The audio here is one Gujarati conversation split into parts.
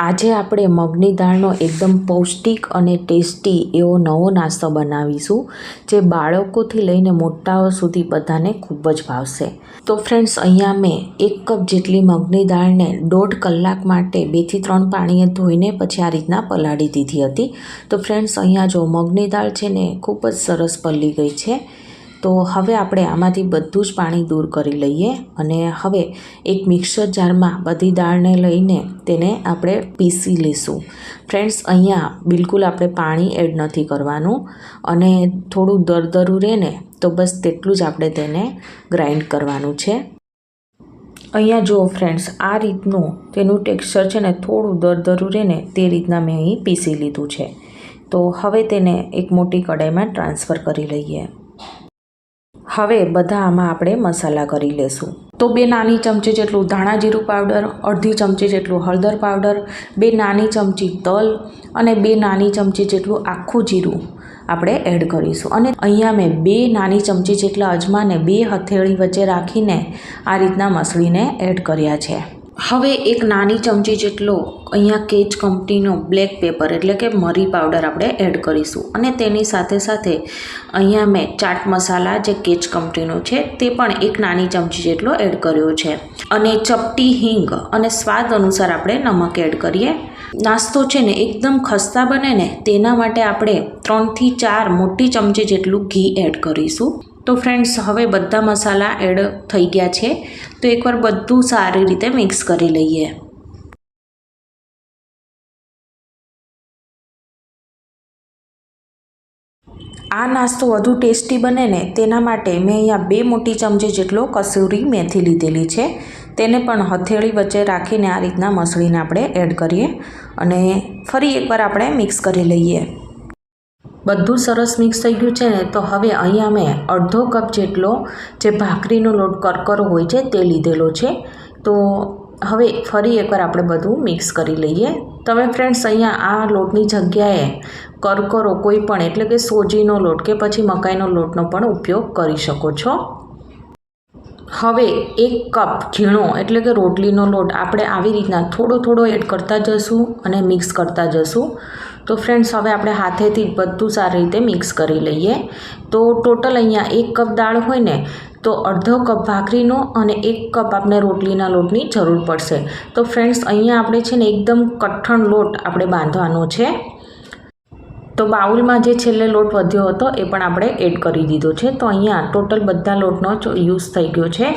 આજે આપણે મગની દાળનો એકદમ પૌષ્ટિક અને ટેસ્ટી એવો નવો નાસ્તો બનાવીશું, જે બાળકોથી લઈને મોટાઓ સુધી બધાને ખૂબ જ ભાવશે. તો ફ્રેન્ડ્સ અહીંયા મેં એક કપ જેટલી મગની દાળને દોઢ કલાક માટે બેથી ત્રણ પાણીએ ધોઈને પછી આ રીતના પલાળી દીધી હતી. તો ફ્રેન્ડ્સ અહીંયા જો મગની દાળ છે ને ખૂબ જ સરસ પલળી ગઈ છે તો હવે આપણે આમાંથી બધું જ પાણી દૂર કરી લઈએ અને હવે એક મિક્સર જારમાં બધી દાળને લઈને તેને આપણે પીસી લઈશું. ફ્રેન્ડ્સ, અહીંયા બિલકુલ આપણે પાણી એડ નથી કરવાનું અને થોડું દરદરું રહે ને તો બસ તેટલું જ આપણે તેને ગ્રાઇન્ડ કરવાનું છે. અહીંયા જુઓ ફ્રેન્ડ્સ, આ રીતનું તેનું ટેક્સચર છે ને થોડું દરદરું રહે ને તે રીતના મેં અહીં પીસી લીધું છે. તો હવે તેને એક મોટી કઢાઈમાં ટ્રાન્સફર કરી લઈએ. હવે બધા આમાં આપણે મસાલા કરી લેશું. તો બે નાની ચમચી જેટલું ધાણા જીરું પાવડર, અડધી ચમચી જેટલું હળદર પાવડર, બે નાની ચમચી તલ અને બે નાની ચમચી જેટલું આખું જીરું આપણે એડ કરીશું. અને અહીંયા મેં બે નાની ચમચી જેટલા અજમાને બે હથેળી વચ્ચે રાખીને આ રીતના મસળીને એડ કર્યા છે. હવે એક નાની ચમચી જેટલો અહીંયા કેચ કંપનીનો બ્લેક પેપર એટલે કે મરી પાવડર આપણે એડ કરીશું. અને તેની સાથે સાથે અહીંયા મેં ચાટ મસાલા જે કેચ કંપનીનો છે તે પણ એક નાની ચમચી જેટલો એડ કર્યો છે. અને ચપટી હિંગ અને સ્વાદ અનુસાર આપણે નમક એડ કરીએ. નાસ્તો છે ને એકદમ ખસ્તા બને ને તેના માટે આપણે ત્રણથી ચાર મોટી ચમચી જેટલું ઘી એડ કરીશું. તો ફ્રેન્ડ્સ હવે બધા મસાલા એડ થઈ ગયા છે. તો એકવાર બધું સારી રીતે મિક્સ કરી લઈએ. આ નાસ્તો વધુ ટેસ્ટી બને ને તેના માટે મેં અહીંયા બે મોટી ચમચી જેટલો કસૂરી મેથી લીધેલી છે. તેને પણ હથેળી વચ્ચે રાખીને આ રીતના મસળીને આપણે એડ કરીએ અને ફરી એકવાર આપણે મિક્સ કરી લઈએ. બધું સરસ મિક્સ થઈ ગયું છે ને, તો હવે અહીંયા મેં અડધો કપ જેટલો જે ભાખરીનો લોટ કરકરો હોય છે તે લીધેલો છે. તો હવે ફરી એકવાર આપણે બધું મિક્સ કરી લઈએ. તમે ફ્રેન્ડ્સ અહીંયા આ લોટની જગ્યાએ કરકરો કોઈ પણ, એટલે કે સોજીનો લોટ કે પછી મકાઈનો લોટનો પણ ઉપયોગ કરી શકો છો. હવે એક કપ ઝીણો, એટલે કે રોટલીનો લોટ આપણે આવી રીતના થોડો થોડો એડ કરતા જશું અને મિક્સ કરતા જશું. તો ફ્રેન્ડ્સ હવે આપણે હાથેથી બધું સારી રીતે મિક્સ કરી લઈએ. તો ટોટલ અહીંયા એક કપ દાળ હોય ને, તો અડધો કપ ભાખરીનો અને એક કપ આપણે રોટલીના લોટની જરૂર પડશે. તો ફ્રેન્ડ્સ અહીંયા આપણે છે ને એકદમ કઠણ લોટ આપણે બાંધવાનો છે. તો બાઉલમાં જે છેલ્લે લોટ વધ્યો હતો, એ પણ આપણે એડ કરી દીધો છે. તો અહીંયા ટોટલ બધા લોટનો યુઝ થઈ ગયો છે.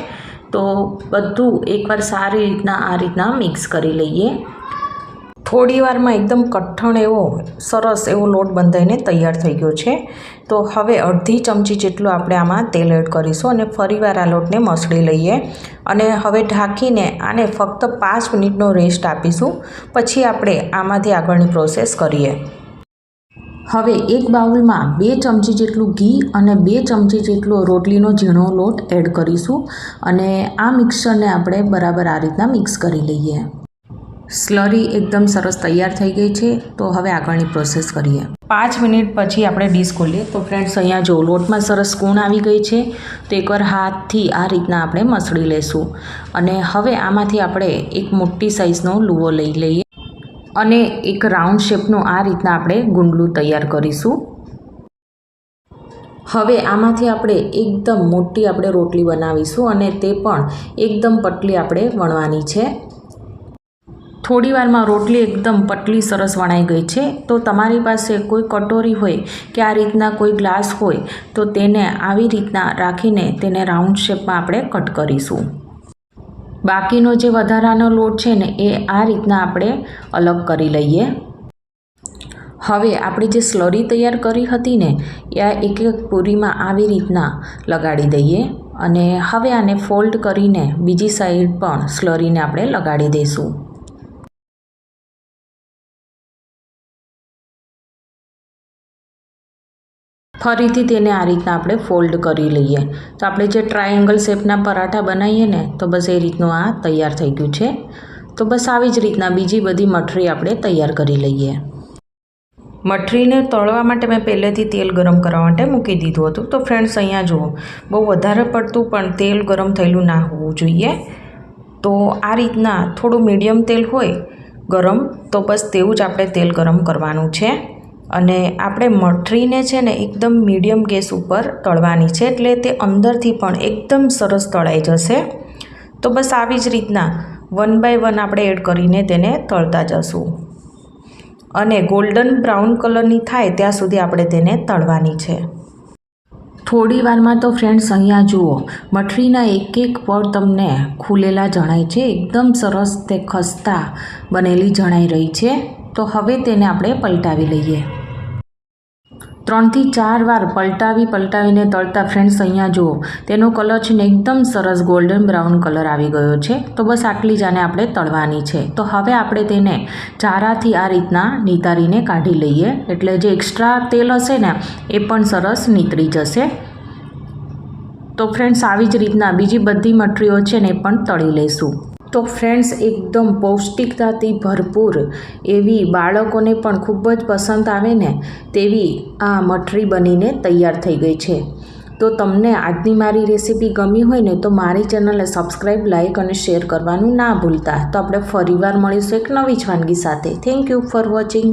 તો બધું એકવાર સારી રીતના આ રીતના મિક્સ કરી લઈએ. થોડી વારમાં એકદમ કઠણ એવો સરસ એવો લોટ બંધાઈને તૈયાર થઈ ગયો છે. તો હવે અડધી ચમચી જેટલું આપણે આમાં તેલ એડ કરીશું અને ફરીવાર આ લોટને મસળી લઈએ. અને હવે ઢાંકીને આને ફક્ત પાંચ મિનિટનો રેસ્ટ આપીશું. પછી આપણે આમાંથી આગળની પ્રોસેસ કરીએ. હવે એક બાઉલમાં બે ચમચી જેટલું ઘી અને બે ચમચી જેટલો રોટલીનો ઝીણો લોટ એડ કરીશું. અને આ મિક્સરને આપણે બરાબર આ રીતના મિક્સ કરી લઈએ. સ્લરી એકદમ સરસ તૈયાર થઈ ગઈ છે, તો હવે આગળની પ્રોસેસ કરીએ. પાંચ મિનિટ પછી આપણે ડીશ ખોલીએ. તો ફ્રેન્ડ્સ, અહીંયા જો લોટમાં સરસ કૂણ આવી ગઈ છે, તો એકવાર હાથથી આ રીતના આપણે મસળી લેશું. અને હવે આમાંથી આપણે એક મોટી સાઇઝનો લુવો લઈ લઈએ. અને એક રાઉન્ડ શેપનું આ રીતના આપણે ગુંડલું તૈયાર કરીશું. હવે આમાંથી આપણે એકદમ મોટી આપણે રોટલી બનાવીશું અને તે પણ એકદમ પટલી આપણે વણવાની છે. થોડી વારમાં રોટલી એકદમ પટલી સરસ વણાઈ ગઈ છે. તો તમારી પાસે કોઈ કટોરી હોય કે આ રીતના કોઈ ગ્લાસ હોય, તો તેને આવી રીતના રાખીને તેને રાઉન્ડ શેપમાં આપણે કટ કરીશું. બાકીનો જે વધારાનો લોટ છે ને, એ આ રીતના આપણે અલગ કરી લઈએ. હવે આપણે જે સ્લરી તૈયાર કરી હતી ને, એ એક એક પૂરીમાં આવી રીતના લગાડી દઈએ અને હવે આને ફોલ્ડ કરીને બીજી સાઈડ પણ સ્લરીને આપણે લગાડી દઈશું. ફરીથી તેને આ રીતના આપણે ફોલ્ડ કરી લઈએ. તો આપણે જે ટ્રાયેંગલ શેપના પરાઠા બનાવીએ ને, તો બસ એ રીતનું આ તૈયાર થઈ ગયું છે. તો બસ આવી જ રીતના બીજી બધી મઠરી આપણે તૈયાર કરી લઈએ. મઠરીને તળવા માટે મેં પહેલેથી તેલ ગરમ કરવા માટે મૂકી દીધું હતું. તો ફ્રેન્ડ્સ, અહીંયા જુઓ, બહુ વધારે પડતું પણ તેલ ગરમ થયેલું ના હોવું જોઈએ. તો આ રીતના થોડું મીડિયમ તેલ હોય ગરમ, તો બસ તેવું જ આપણે તેલ ગરમ કરવાનું છે. અને આપણે મઠરીને છે ને એકદમ મીડિયમ ગેસ ઉપર તળવાની છે, એટલે તે અંદરથી પણ એકદમ સરસ તળાઈ જશે. તો બસ આવી જ રીતના વન બાય વન આપણે એડ કરીને તેને તળતા જશું. અને ગોલ્ડન બ્રાઉન કલરની થાય ત્યાં સુધી આપણે તેને તળવાની છે. થોડી વારમાં તો ફ્રેન્ડ્સ અહીંયા જુઓ, મઠરીના એક એક પર તમને ખુલેલા જણાય છે, એકદમ સરસ તે ખસ્તા બનેલી જણાઈ રહી છે. તો હવે તેને આપણે પલટાવી લઈએ. ત્રણથી ચાર વાર પલટાવી પલટાવીને તળતા ફ્રેન્ડ્સ અહીંયા જુઓ. તેનો કલર છે ને એકદમ સરસ ગોલ્ડન બ્રાઉન કલર આવી ગયો છે. તો બસ આટલી જ આને આપણે તળવાની છે. તો હવે આપણે તેને ચારાથી આ રીતના નિતારીને કાઢી લઈએ. એટલે જે એક્સ્ટ્રા તેલ હશે ને, એ પણ સરસ નીતરી જશે. તો ફ્રેન્ડ્સ આવી જ રીતના બીજી બધી મટરીઓ છે ને એ પણ તળી લઈશું. તો ફ્રેન્ડ્સ એકદમ પૌષ્ટિકતાથી ભરપૂર એવી બાળકોને પણ ખૂબ જ પસંદ આવે ને, તેવી આ મઠરી બનીને તૈયાર થઈ ગઈ છે. તો તમને આજની મારી રેસીપી ગમી હોય ને, તો મારી ચેનલને સબસ્ક્રાઈબ લાઇક અને શેર કરવાનું ના ભૂલતા. તો આપણે ફરીવાર મળીશું એક નવી જ વાનગી સાથે. Thank you for watching